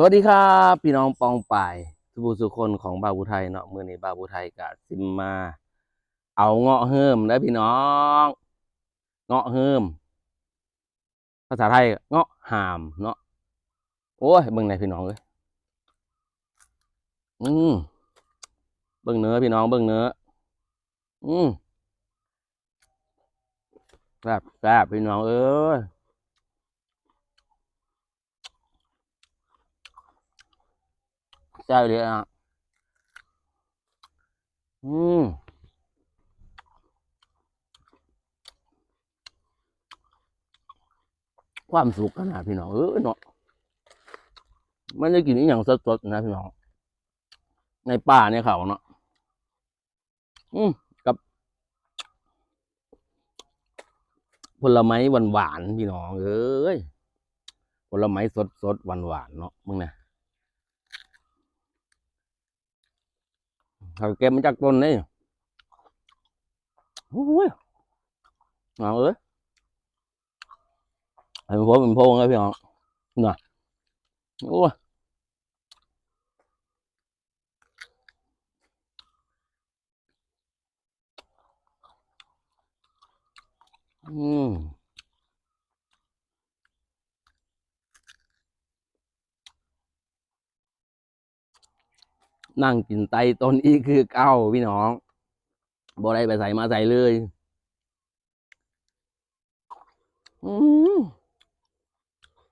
สวัสดีครับพี่น้องปองป่ายสุภูสุคนของบาบุไทยเนาะมื่อนี้บาบุไทยกับซิมมา เอาเงาะเฮิมแล้วพี่น้อง เงาะเฮิมภาษาไทยเงาะหามเนาะโอ้ยเบิ่งไหนพี่น้องเลยอืมเบิ่งเนื้อพี่น้องเบิ่งเนื้ออืมแซ่บแซ่บพี่น้องเอ้ย ใช่เลยอะ อืมความสุขขนาดพี่น้องเออเนาะมันได้กินอย่างสดๆนะพี่น้อง ในป่าในเขาเนาะอืมกับ ผลไม้หวานๆพี่น้องเอ้ยผลไม้สดๆหวานๆเนาะมึงนะ เขาเก็บมาจากต้นนี่โอ้ยเอาเอ้ยไอ้พวกเป็นพวกไงพี่น้องน่ะโอ้ยอืม นั่งกินไตตนอีคือเก้าพี่น้องบ่ได้ไปใส่มาใส่เลยอืม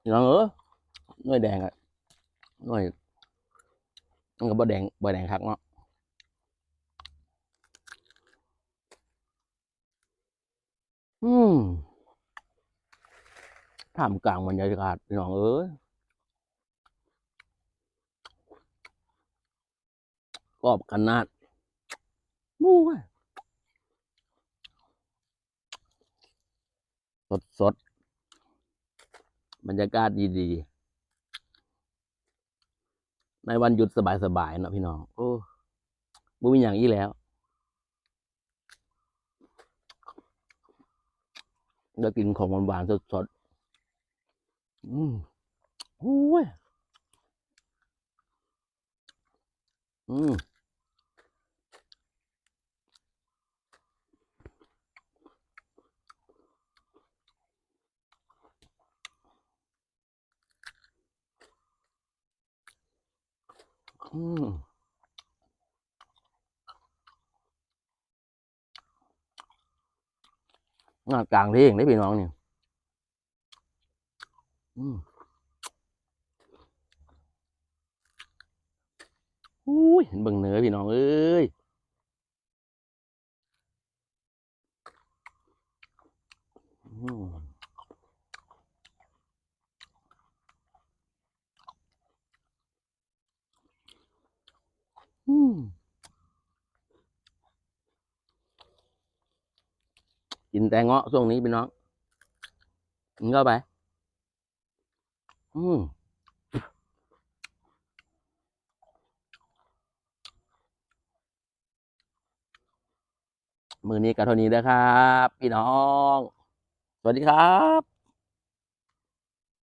พี่น้องเออน่วยแดงอะน่วยมันก็บ่แดงบ่แดงคักเนาะอืมท่ามกลางบรรยากาศพี่น้องเอ้ย กรอบขนาดมู้ยสดสดๆบรรยากาศดีๆ ในวันหยุดสบายๆเนาะพี่น้อง โอ้บ่มีอย่างอี้แล้วเดี๋ยวกินของหวานๆสดๆ อืมโอ้ย อืม อืมงานกลางเร่งได้พี่น้องเนี่ยอืมอุ้ยเห็นเบิ่งเนื้อพี่น้องเอ้ยอืม อืมกินแต่เงาะช่วงนี้พี่น้องกินเข้าไป อืมมือนี้กับเท่านี้นะครับ พี่น้อง สวัสดีครับ